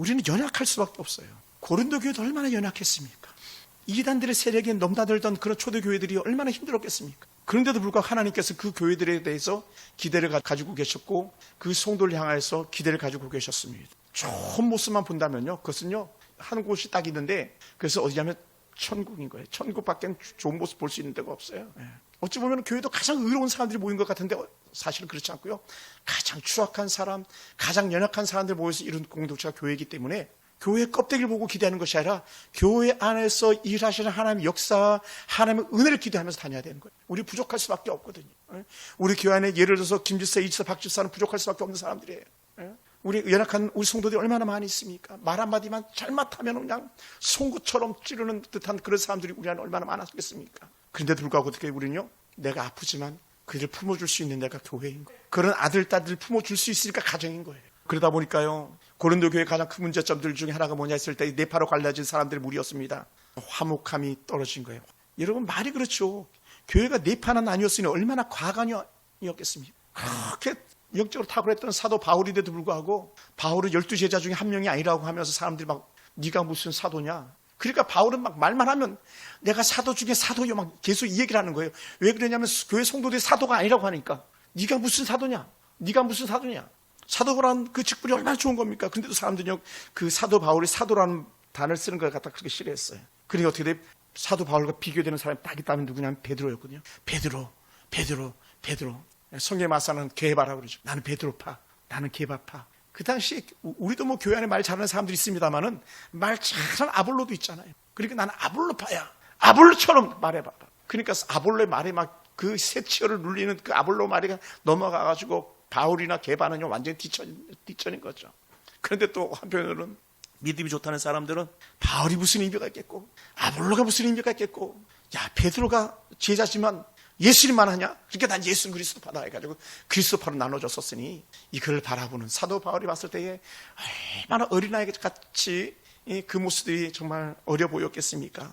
우리는 연약할 수밖에 없어요. 고린도 교회도 얼마나 연약했습니까? 이단들의 세력에 넘나들던 그런 초대 교회들이 얼마나 힘들었겠습니까? 그런데도 불구하고 하나님께서 그 교회들에 대해서 기대를 가- 가지고 계셨고 그 성도를 향해서 기대를 가지고 계셨습니다. 좋은 모습만 본다면요. 그것은요. 한 곳이 딱 있는데 그래서 어디냐면 천국인 거예요. 천국밖에 좋은 모습 볼 수 있는 데가 없어요. 예. 어찌 보면 교회도 가장 의로운 사람들이 모인 것 같은데 어, 사실은 그렇지 않고요. 가장 추악한 사람, 가장 연약한 사람들 모여서 이룬 공동체가 교회이기 때문에 교회 껍데기를 보고 기대하는 것이 아니라 교회 안에서 일하시는 하나님의 역사, 하나님의 은혜를 기대하면서 다녀야 되는 거예요. 우리 부족할 수밖에 없거든요. 예? 우리 교회 안에 예를 들어서 김지사, 이지사, 박지사는 부족할 수밖에 없는 사람들이에요. 예? 우리 연약한 우리 성도들이 얼마나 많이 있습니까? 말 한마디만 잘못하면 그냥 송구처럼 찌르는 듯한 그런 사람들이 우리 안에 얼마나 많았겠습니까? 그런데도 불구하고 어떻게 우리는요? 내가 아프지만 그들을 품어줄 수 있는 내가 교회인 거예요. 그런 아들, 딸들을 품어줄 수 있으니까 가정인 거예요. 그러다 보니까요. 고린도 교회 가장 큰 문제점들 중에 하나가 뭐냐 했을 때 네파로 갈라진 사람들의 무리였습니다. 화목함이 떨어진 거예요. 여러분 말이 그렇죠. 교회가 네파는 아니었으니 얼마나 과간이었겠습니까? 그렇게 영적으로 탁월했던 사도 바울인데도 불구하고 바울은 열두 제자 중에 한 명이 아니라고 하면서 사람들이 막 네가 무슨 사도냐? 그러니까 바울은 막 말만 하면 내가 사도 중에 사도요 막 계속 이 얘기를 하는 거예요. 왜 그러냐면 교회 성도들이 사도가 아니라고 하니까 네가 무슨 사도냐? 네가 무슨 사도냐? 사도라는 그 직분이 얼마나 좋은 겁니까? 근데도 사람들이 그 사도 바울이 사도라는 단어를 쓰는 걸 갖다 그렇게 싫어했어요. 그러니 어떻게 돼? 사도 바울과 비교되는 사람이 딱 있다면 누구냐면 베드로였거든요. 베드로, 베드로, 베드로. 성경 마사는 개바라고 그러죠. 나는 베드로파, 나는 개바파. 그 당시 우리도 뭐 교회 안에 말 잘하는 사람들이 있습니다만은 말 잘하는 아볼로도 있잖아요. 그러니까 나는 아볼로파야. 아볼로처럼 말해봐. 그러니까 아볼로의 말에 막 그 세치어를 눌리는 그 아볼로 말이 넘어가가지고 바울이나 개바는요 완전히 뒤천, 뒤천인 거죠. 그런데 또 한편으로는 믿음이 좋다는 사람들은 바울이 무슨 의미가 있겠고 아볼로가 무슨 의미가 있겠고 야 베드로가 제자지만 예수님만 하냐? 그러니까 난 예수 그리스도 받아 해가지고 그리스도파로 나눠졌었으니 이걸 바라보는 사도 바울이 봤을 때에 얼마나 어린아이 같이 그 모습들이 정말 어려 보였겠습니까?